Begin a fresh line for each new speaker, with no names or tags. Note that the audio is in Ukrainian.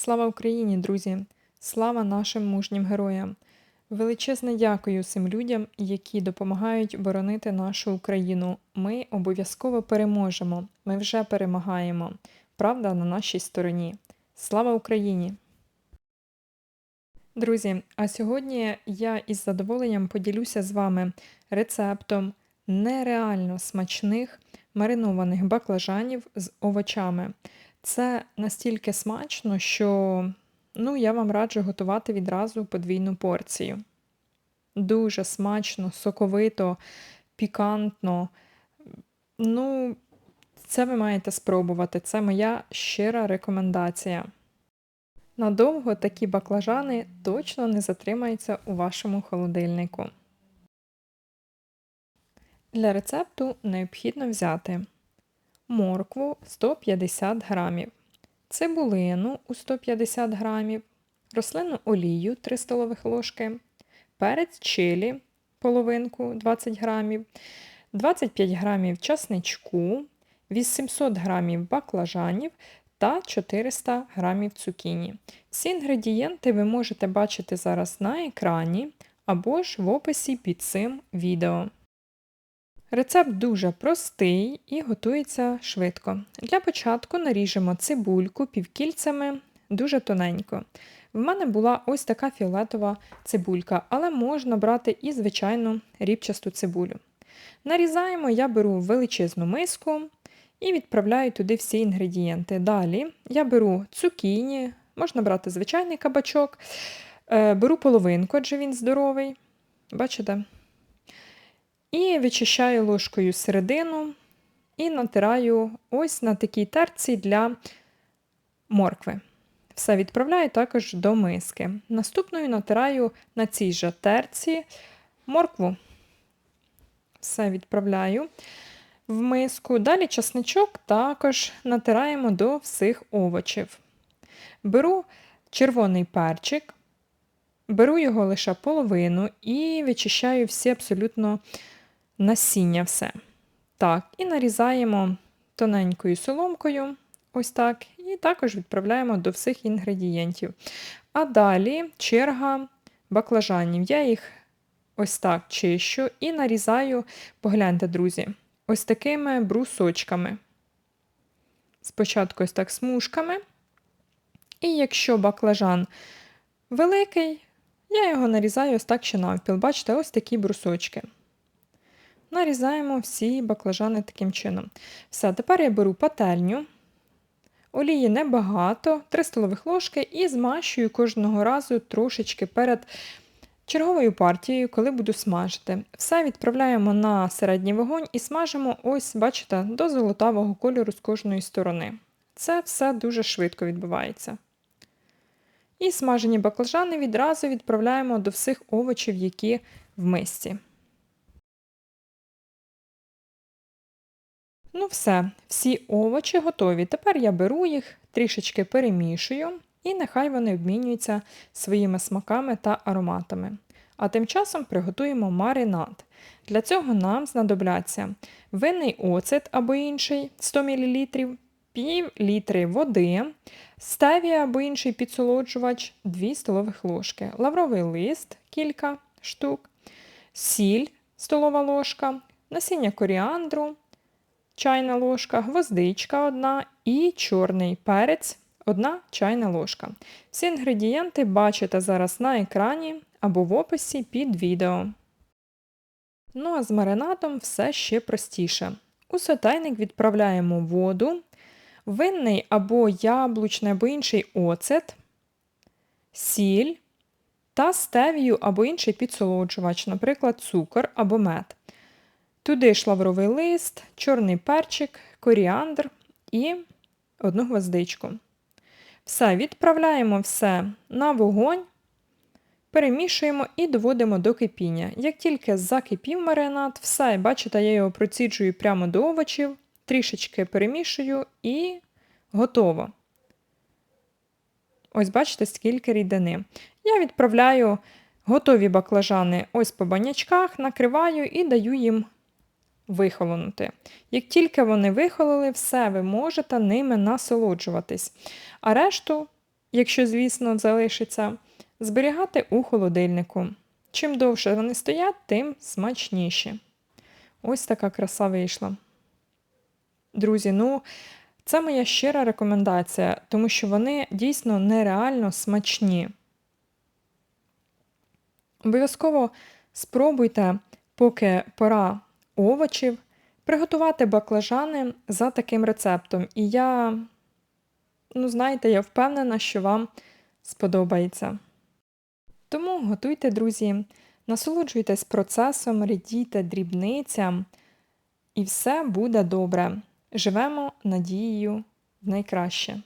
Слава Україні, друзі! Слава нашим мужнім героям! Величезне дякую всім людям, які допомагають боронити нашу Україну. Ми обов'язково переможемо. Ми вже перемагаємо. Правда на нашій стороні. Слава Україні! Друзі, а сьогодні я із задоволенням поділюся з вами рецептом нереально смачних маринованих баклажанів з овочами. Це настільки смачно, що ну, я вам раджу готувати відразу подвійну порцію. Дуже смачно, соковито, пікантно. Ну, це ви маєте спробувати. Це моя щира рекомендація. Надовго такі баклажани точно не затримаються у вашому холодильнику. Для рецепту необхідно взяти моркву 150 грамів, цибулину у 150 грамів, рослинну олію 3 столових ложки, перець чилі половинку 20 грамів, 25 грамів часничку, 800 грамів баклажанів та 400 грамів цукіні. Всі інгредієнти ви можете бачити зараз на екрані або ж в описі під цим відео. Рецепт дуже простий і готується швидко. Для початку наріжемо цибульку півкільцями дуже тоненько. В мене була ось така фіолетова цибулька, але можна брати і звичайну рібчасту цибулю. Нарізаємо, я беру величезну миску і відправляю туди всі інгредієнти. Далі я беру цукіні, можна брати звичайний кабачок, е, беру половинку, адже він здоровий. Бачите? І вичищаю ложкою середину і натираю ось на такій терці для моркви. Все відправляю також до миски. Наступною натираю на цій же терці моркву. Все відправляю в миску. Далі часничок також натираємо до всіх овочів. Беру червоний перчик, беру його лише половину і вичищаю всі абсолютно насіння все. Так, і нарізаємо тоненькою соломкою, ось так, і також відправляємо до всіх інгредієнтів. А далі черга баклажанів. Я їх ось так чищу і нарізаю, погляньте, друзі, ось такими брусочками. Спочатку ось так смужками. І якщо баклажан великий, я його нарізаю ось так ще навпіл. Бачите, ось такі брусочки. Нарізаємо всі баклажани таким чином. Все, тепер я беру пательню, олії небагато, 3 столових ложки і змащую кожного разу трошечки перед черговою партією, коли буду смажити. Все відправляємо на середній вогонь і смажимо, ось, бачите, до золотавого кольору з кожної сторони. Це все дуже швидко відбувається. І смажені баклажани відразу відправляємо до всіх овочів, які в мисці. Ну, все, всі овочі готові. Тепер я беру їх, трішечки перемішую, і нехай вони обмінюються своїми смаками та ароматами. А тим часом приготуємо маринад. Для цього нам знадобляться винний оцет або інший 100 мл, пів літри води, стевія або інший підсолоджувач 2 столових ложки, лавровий лист кілька штук, сіль столова ложка, насіння коріандру, чайна ложка, гвоздичка одна і чорний перець одна чайна ложка. Всі інгредієнти бачите зараз на екрані або в описі під відео. Ну а з маринадом все ще простіше. У сотейник відправляємо воду, винний або яблучний або інший оцет, сіль та стевію або інший підсолоджувач, наприклад, цукор або мед. Туди шлавровий лист, чорний перчик, коріандр і одну гвоздичку. Все, відправляємо все на вогонь, перемішуємо і доводимо до кипіння. Як тільки закипів маринад, все, бачите, я його проціджую прямо до овочів, трішечки перемішую і готово. Ось, бачите, скільки рідини. Я відправляю готові баклажани ось по банячках, накриваю і даю їм вихолонути. Як тільки вони вихололи, все, ви можете ними насолоджуватись. А решту якщо, звісно, залишиться, зберігати у холодильнику. Чим довше вони стоять, тим смачніші. Ось така краса вийшла. Друзі, ну, це моя щира рекомендація, тому що вони дійсно нереально смачні. Обов'язково спробуйте, поки пора овочів, приготувати баклажани за таким рецептом. І я, ну, знаєте, я впевнена, що вам сподобається. Тому готуйте, друзі, насолоджуйтесь процесом, радійте дрібницям, і все буде добре. Живемо надією в найкраще.